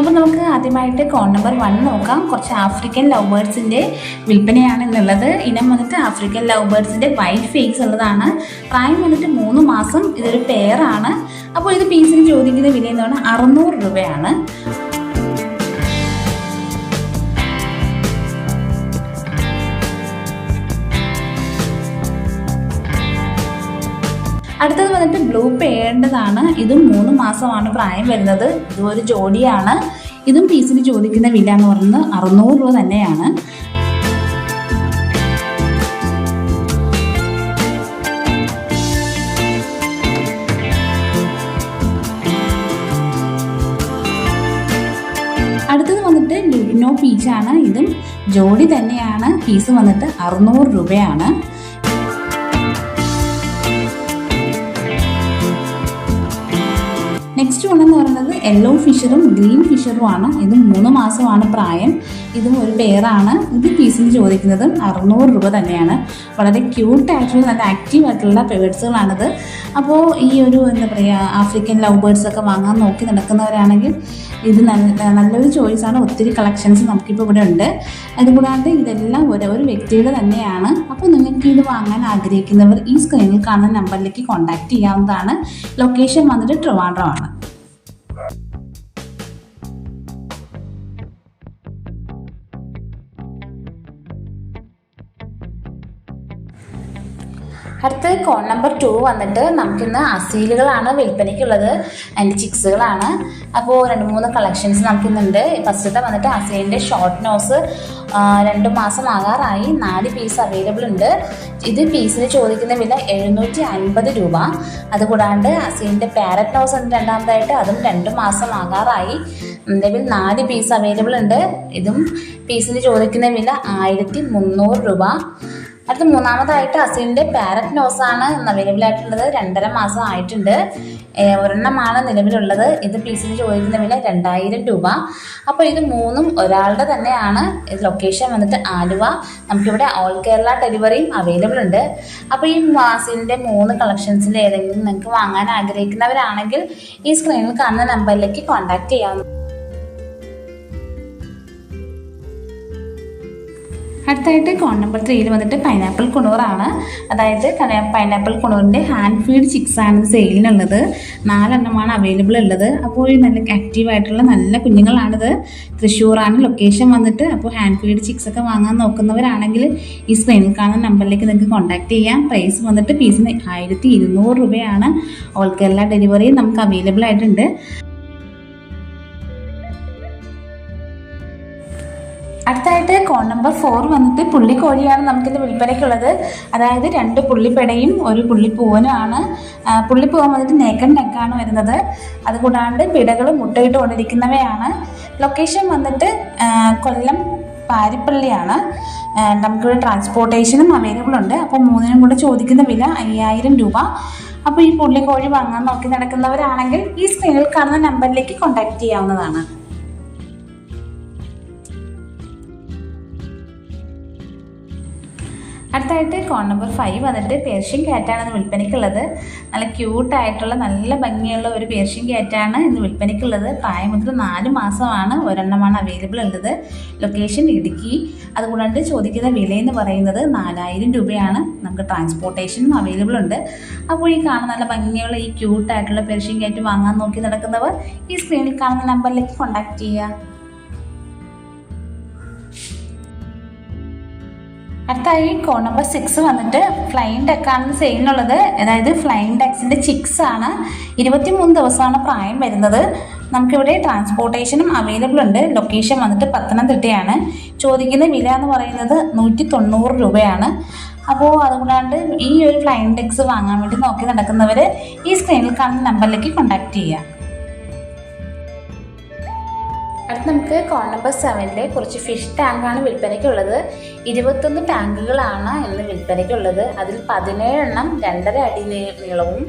അപ്പോൾ നമുക്ക് ആദ്യമായിട്ട് കോൺ നമ്പർ വൺ നോക്കാം. കുറച്ച് ആഫ്രിക്കൻ ലവ് ബേർഡ്സിന്റെ വിൽപ്പനയാണ് എന്നുള്ളത് ഇനം വന്നിട്ട് ആഫ്രിക്കൻ ലവ് ബേർഡ്സിന്റെ വൈറ്റ് ഫേക്സ് ഉള്ളതാണ്. പ്രായം വന്നിട്ട് മൂന്ന് മാസം ഇതൊരു പെയറാണ് അപ്പോൾ ഇത് പീസിന് ചോദിക്കുന്ന വില എന്ന് പറഞ്ഞാൽ അറുന്നൂറ് രൂപയാണ്. അടുത്തത് വന്നിട്ട് ബ്ലൂ പേയേണ്ടതാണ് ഇതും മൂന്ന് മാസമാണ് പ്രായം വരുന്നത്. ഇതും ഒരു ജോഡിയാണ്. ഇതും പീസിന് ചോദിക്കുന്ന വില എന്ന് പറയുന്നത് അറുന്നൂറ് രൂപ തന്നെയാണ്. അടുത്തത് വന്നിട്ട് ലുഗ്നോ പീച്ചാണ്. ഇതും ജോഡി തന്നെയാണ്. പീസ് വന്നിട്ട് അറുന്നൂറ് രൂപയാണ്. നെക്സ്റ്റ് വൺ എന്ന് പറയുന്നത് യെല്ലോ ഫിഷറും ഗ്രീൻ ഫിഷറും ആണ്. ഇത് മൂന്ന് മാസമാണ് പ്രായം. ഇതും ഒരു പെയറാണ് ഇത് പീസിന് ചോദിക്കുന്നത് അറുന്നൂറ് രൂപ തന്നെയാണ്. വളരെ ക്യൂട്ട് ആയിട്ടുള്ള നല്ല ആക്റ്റീവ് ആയിട്ടുള്ള പേഴ്സുകളാണിത് അപ്പോൾ ഈ ഒരു എന്താ പറയുക ആഫ്രിക്കൻ ലവ് ബേർഡ്സ് ഒക്കെ വാങ്ങാൻ നോക്കി നടക്കുന്നവരാണെങ്കിൽ ഇത് നല്ല നല്ലൊരു ചോയ്സാണ് ഒത്തിരി കളക്ഷൻസ് നമുക്കിപ്പോൾ ഇവിടെ ഉണ്ട്. അതുകൂടാണ്ട് ഇതെല്ലാം ഒരു ഒരു വ്യക്തിയുടെ തന്നെയാണ്. അപ്പോൾ നിങ്ങൾക്ക് ഇത് വാങ്ങാൻ ആഗ്രഹിക്കുന്നവർ ഈ സ്ക്രീനിൽ കാണുന്ന നമ്പറിലേക്ക് കോൺടാക്ട് ചെയ്യാവുന്നതാണ്. ലൊക്കേഷൻ വന്നിട്ട് ട്രിവാൻഡ്രമാണ് അടുത്ത കോൺ നമ്പർ ടു വന്നിട്ട് നമുക്കിന്ന് അസീലുകളാണ് വിൽപ്പനയ്ക്കുള്ളത് ആൻഡ് ചിക്സുകളാണ് അപ്പോൾ രണ്ട് മൂന്ന് കളക്ഷൻസ് നമുക്കിന്നുണ്ട്. ഫസ്റ്റത്തെ വന്നിട്ട് അസീലിന്റെ ഷോർട്ട് നോസ് രണ്ട് മാസം ആകാറായി. നാല് പീസ് അവൈലബിൾ ഉണ്ട്. ഇത് പീസിന് ചോദിക്കുന്ന വില എഴുന്നൂറ്റി അൻപത് രൂപ. അതുകൂടാണ്ട് അസീലിന്റെ പാരറ്റ് നോസ് ഉണ്ട് രണ്ടാമതായിട്ട്. അതും രണ്ട് മാസം ആകാറായി. നിലവിൽ നാല് പീസ് അവൈലബിൾ ഉണ്ട്. ഇതും പീസിന് ചോദിക്കുന്ന വില ആയിരത്തി മുന്നൂറ് രൂപ. അടുത്ത മൂന്നാമതായിട്ട് അസീലിന്റെ പാരറ്റ് നോസ് നോസാണ് അവൈലബിൾ ആയിട്ടുള്ളത് രണ്ടര മാസം ആയിട്ടുണ്ട്. ഒരെണ്ണമാണ് നിലവിലുള്ളത്. ഇത് പീസിന് ചോദിക്കുന്ന വില രണ്ടായിരം രൂപ. അപ്പോൾ ഇത് മൂന്നും ഒരാളുടെ തന്നെയാണ്. ഇത് ലൊക്കേഷൻ വന്നിട്ട് ആലുവ. നമുക്കിവിടെ ഓൾ കേരള ഡെലിവറിയും അവൈലബിൾ ഉണ്ട്. അപ്പോൾ ഈ മാസിന്റെ മൂന്ന് കളക്ഷൻസിൽ ഏതെങ്കിലും നിങ്ങൾക്ക് വാങ്ങാൻ ആഗ്രഹിക്കുന്നവരാണെങ്കിൽ ഈ സ്ക്രീനിൽ കാണുന്ന നമ്പറിലേക്ക് കോൺടാക്ട് ചെയ്യാവുന്ന അടുത്തായിട്ട് കോൺ നമ്പർ ത്രീയിൽ വന്നിട്ട് പൈനാപ്പിൾ കുണൂറാണ് അതായത് പൈനാപ്പിൾ കുണൂറിന്റെ ഹാൻഡ് ഫീഡ് ചിക്സ് ആണ് സെയിലിനുള്ളത് നാലെണ്ണമാണ് അവൈലബിൾ ഉള്ളത്. അപ്പോൾ നല്ല ആക്റ്റീവായിട്ടുള്ള നല്ല കുഞ്ഞുങ്ങളാണിത്. തൃശ്ശൂറാണ് ലൊക്കേഷൻ വന്നിട്ട്. അപ്പോൾ ഹാൻഡ് ഫീഡ് ചിക്സ് ഒക്കെ വാങ്ങാൻ നോക്കുന്നവരാണെങ്കിൽ ഈ സ്ക്രീനിൽ കാണുന്ന നമ്പറിലേക്ക് നിങ്ങൾക്ക് കോൺടാക്ട് ചെയ്യാം. പ്രൈസ് വന്നിട്ട് പീസിന് ആയിരത്തി ഇരുന്നൂറ് രൂപയാണ്. ഓൾ കേരള നമുക്ക് അവൈലബിൾ ആയിട്ടുണ്ട്. അടുത്തായിട്ട് കോൺ നമ്പർ ഫോർ വന്നിട്ട് പുള്ളിക്കോഴിയാണ് നമുക്കിത് വിൽപ്പനയ്ക്കുള്ളത്. അതായത് രണ്ട് പുള്ളിപ്പെടയും ഒരു പുള്ളിപ്പൂവനുമാണ്. പുള്ളിപ്പൂവൻ വന്നിട്ട് നേക്കൻ നെക്കാണ് വരുന്നത്. അതുകൂടാണ്ട് പിടകൾ മുട്ടയിട്ട് കൊണ്ടിരിക്കുന്നവയാണ്. ലൊക്കേഷൻ വന്നിട്ട് കൊല്ലം പാരിപ്പള്ളിയാണ്. നമുക്കിവിടെ ട്രാൻസ്പോർട്ടേഷനും അവൈലബിൾ ഉണ്ട്. അപ്പോൾ മൂന്നിനും കൂടെ ചോദിക്കുന്ന വില അയ്യായിരം രൂപ. അപ്പോൾ ഈ പുള്ളിക്കോഴി വാങ്ങാൻ നോക്കി നടക്കുന്നവരാണെങ്കിൽ ഈ സ്ക്രീനിൽ കാണുന്ന നമ്പറിലേക്ക് കോൺടാക്ട് ചെയ്യാവുന്നതാണ്. അടുത്തായിട്ട് കോൺ നമ്പർ ഫൈവ് വന്നിട്ട് പേർഷ്യൻ ക്യാറ്റാണ് ഇന്ന് വിൽപ്പനയ്ക്കുള്ളത്. നല്ല ക്യൂട്ടായിട്ടുള്ള നല്ല ഭംഗിയുള്ള ഒരു പേർഷ്യൻ ക്യാറ്റാണ് ഇന്ന് വിൽപ്പനയ്ക്കുള്ളത്. പ്രായം മുതൽ നാല് മാസമാണ് ഒരെണ്ണമാണ് അവൈലബിൾ ഉള്ളത്. ലൊക്കേഷൻ ഇടുക്കി. അതുകൂടാണ്ട് ചോദിക്കുന്ന വില എന്ന് പറയുന്നത് നാലായിരം രൂപയാണ്. നമുക്ക് ട്രാൻസ്പോർട്ടേഷനും അവൈലബിൾ ഉണ്ട്. അപ്പോൾ ഈ കാണുന്ന നല്ല ഭംഗിയുള്ള ഈ ക്യൂട്ടായിട്ടുള്ള പേർഷ്യൻ ക്യാറ്റ് വാങ്ങാൻ നോക്കി നടക്കുന്നവർ ഈ സ്ക്രീനിൽ കാണുന്ന നമ്പറിലേക്ക് കോൺടാക്ട് ചെയ്യുക. അടുത്തായി കോൺ നമ്പർ സിക്സ് വന്നിട്ട് ഫ്ലൈൻ ഡെക്കാണ് സെയിലിനുള്ളത് അതായത് ഫ്ലൈൻ ഡെക്സിന്റെ ചിക്സ് ആണ്. ഇരുപത്തിമൂന്ന് ദിവസമാണ് പ്രായം വരുന്നത്. നമുക്കിവിടെ ട്രാൻസ്പോർട്ടേഷനും അവൈലബിൾ ഉണ്ട്. ലൊക്കേഷൻ വന്നിട്ട് പത്തനംതിട്ടയാണ്. ചോദിക്കുന്ന വില എന്ന് പറയുന്നത് നൂറ്റി തൊണ്ണൂറ് രൂപയാണ്. അപ്പോൾ അതുകൂടാണ്ട് ഈ ഒരു ഫ്ലൈൻ ഡെക്സ് വാങ്ങാൻ വേണ്ടി നോക്കി നടക്കുന്നവർ ഈ സ്ക്രീനിൽ കാണുന്ന നമ്പറിലേക്ക് കോൺടാക്റ്റ് ചെയ്യുക അടുത്ത് നമുക്ക് കോൺ നമ്പർ സെവനിലെ കുറച്ച് ഫിഷ് ടാങ്കാണ് വിൽപ്പനയ്ക്കുള്ളത്. ഇരുപത്തൊന്ന് ടാങ്കുകളാണ് ഇന്ന് വിൽപ്പനയ്ക്കുള്ളത്. അതിൽ പതിനേഴെണ്ണം രണ്ടര അടി നീളവും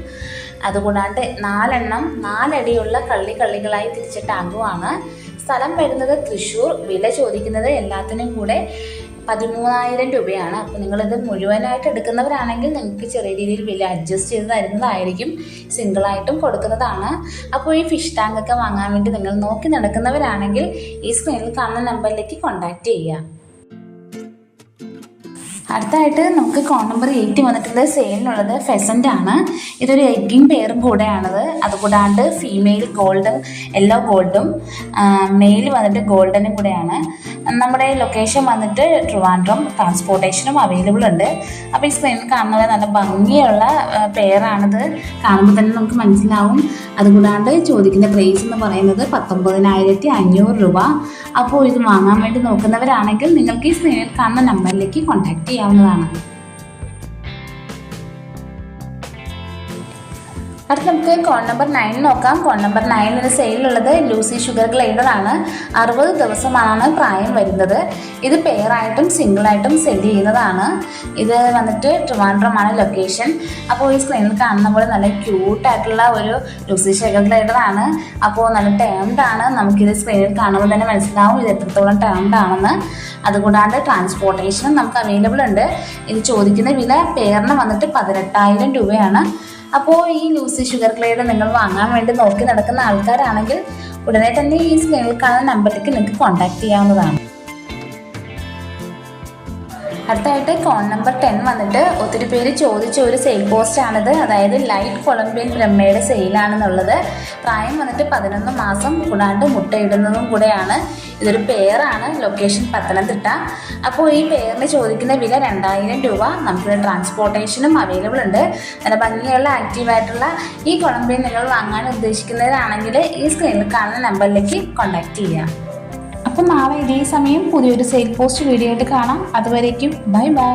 അതുകൂടാണ്ട് നാലെണ്ണം നാലടിയുള്ള കള്ളി കള്ളികളായി തിരിച്ച ടാങ്കുമാണ് സ്ഥലം വരുന്നത് തൃശ്ശൂർ. വില ചോദിക്കുന്നത് എല്ലാത്തിനും കൂടെ പതിമൂന്നായിരം രൂപയാണ്. അപ്പോൾ നിങ്ങളിത് മുഴുവനായിട്ട് എടുക്കുന്നവരാണെങ്കിൽ നിങ്ങൾക്ക് ചെറിയ രീതിയിൽ വില അഡ്ജസ്റ്റ് ചെയ്ത് തരുന്നതായിരിക്കും. സിംഗിളായിട്ടും കൊടുക്കുന്നതാണ്. അപ്പോൾ ഈ ഫിഷ് ടാങ്ക് ഒക്കെ വാങ്ങാൻ വേണ്ടി നിങ്ങൾ നോക്കി നടക്കുന്നവരാണെങ്കിൽ ഈ സ്ക്രീനിൽ കാണുന്ന നമ്പറിലേക്ക് കോൺടാക്റ്റ് ചെയ്യുക. അടുത്തായിട്ട് നമുക്ക് കോൺ നമ്പർ എയ്റ്റ് വന്നിട്ടുള്ളത് സെയിലിനുള്ളത് ഫെസന്റ് ആണ്. ഇതൊരു എഗ്ഗിങ് പെയറും കൂടെയാണത്. അതുകൂടാണ്ട് ഫീമെയിൽ ഗോൾഡും യെല്ലോ ഗോൾഡും മെയിൽ വന്നിട്ട് ഗോൾഡനും കൂടെയാണ്. നമ്മുടെ ലൊക്കേഷൻ വന്നിട്ട് ട്രിവാൻഡ്രം ട്രാൻസ്പോർട്ടേഷനും അവൈലബിൾ ഉണ്ട്. അപ്പോൾ ഈ സ്ക്രീനിൽ കാണുന്ന പോലെ നല്ല ഭംഗിയുള്ള പെയറാണിത് കാണുമ്പോൾ തന്നെ നമുക്ക് മനസ്സിലാവും. അതുകൂടാണ്ട് ചോദിക്കുന്ന പ്രൈസ് എന്ന് പറയുന്നത് പത്തൊമ്പതിനായിരത്തി അഞ്ഞൂറ് രൂപ. അപ്പോൾ ഇത് വാങ്ങാൻ വേണ്ടി നോക്കുന്നവരാണെങ്കിൽ നിങ്ങൾക്ക് ഈ സ്ക്രീനിൽ കാണുന്ന നമ്പറിലേക്ക് കോൺടാക്ട് ചെയ്യാവുന്നതാണ്. അടുത്ത് നമുക്ക് കോൺ നമ്പർ നയൻ നോക്കാം. കോൺ നമ്പർ നയനിൽ സെയിലുള്ളത് ലൂസി ഷുഗർ ഗ്ലൈഡർ ആണ്. അറുപത് ദിവസമാണ് പ്രായം വരുന്നത്. ഇത് പെയറായിട്ടും സിംഗിളായിട്ടും സെൽ ചെയ്യുന്നതാണ്. ഇത് വന്നിട്ട് ട്രിവാൻഡ്രമാണ് ലൊക്കേഷൻ അപ്പോൾ ഈ സ്ക്രീനിൽ കാണുന്ന പോലെ നല്ല ക്യൂട്ടായിട്ടുള്ള ഒരു ലൂസി ഷുഗർ ഗ്ലൈഡർ ആണ്. അപ്പോൾ നല്ല ടേംഡ് ആണ്. നമുക്കിത് സ്ക്രീനിൽ കാണുമ്പോൾ തന്നെ മനസ്സിലാവും ഇത് എത്രത്തോളം ടേംഡ് ആണെന്ന്. അതുകൂടാണ്ട് ട്രാൻസ്പോർട്ടേഷനും നമുക്ക് അവൈലബിൾ ഉണ്ട്. ഇത് ചോദിക്കുന്ന വില പെയറിന് വന്നിട്ട് പതിനെട്ടായിരം രൂപയാണ്. അപ്പോൾ ഈ ലൂസി ഷുഗർ ക്ലേഡ് നിങ്ങൾ വാങ്ങാൻ വേണ്ടി നോക്കി നടക്കുന്ന ആൾക്കാരാണെങ്കിൽ ഉടനെ തന്നെ ഈ സ്ക്രീനിൽ കാണുന്ന നമ്പറിലേക്ക് നിങ്ങൾക്ക് കോൺടാക്ട് ചെയ്യാവുന്നതാണ്. അടുത്തായിട്ട് കോൺ നമ്പർ ടെൻ വന്നിട്ട് ഒത്തിരി പേര് ചോദിച്ച ഒരു സെയിൽ പോസ്റ്റ് ആണിത്. അതായത് ലൈറ്റ് കൊളംബിയൻ ബ്രഹ്മയുടെ സെയിലാണെന്നുള്ളത് പ്രായം വന്നിട്ട് പതിനൊന്ന് മാസം കൂടാണ്ട് മുട്ടയിടുന്നതും കൂടെയാണ്. ഇതൊരു പെയറാണ് ലൊക്കേഷൻ പത്തനംതിട്ട. അപ്പോൾ ഈ പെയറിന് ചോദിക്കുന്ന വില രണ്ടായിരം രൂപ. നമുക്ക് ട്രാൻസ്പോർട്ടേഷനും അവൈലബിൾ ഉണ്ട്. നല്ല ഭംഗിയുള്ള ആക്റ്റീവായിട്ടുള്ള ഈ കുളമ്പിൽ നിങ്ങൾ വാങ്ങാൻ ഉദ്ദേശിക്കുന്നവരാണെങ്കിൽ ഈ സ്ക്രീനിൽ കാണുന്ന നമ്പറിലേക്ക് കോൺടാക്റ്റ് ചെയ്യാം അപ്പം നാളെ ഇതേ സമയം പുതിയൊരു സെയിൽ പോസ്റ്റ് വീഡിയോ ആയിട്ട് കാണാം. അതുവരേക്കും ബൈ ബൈ.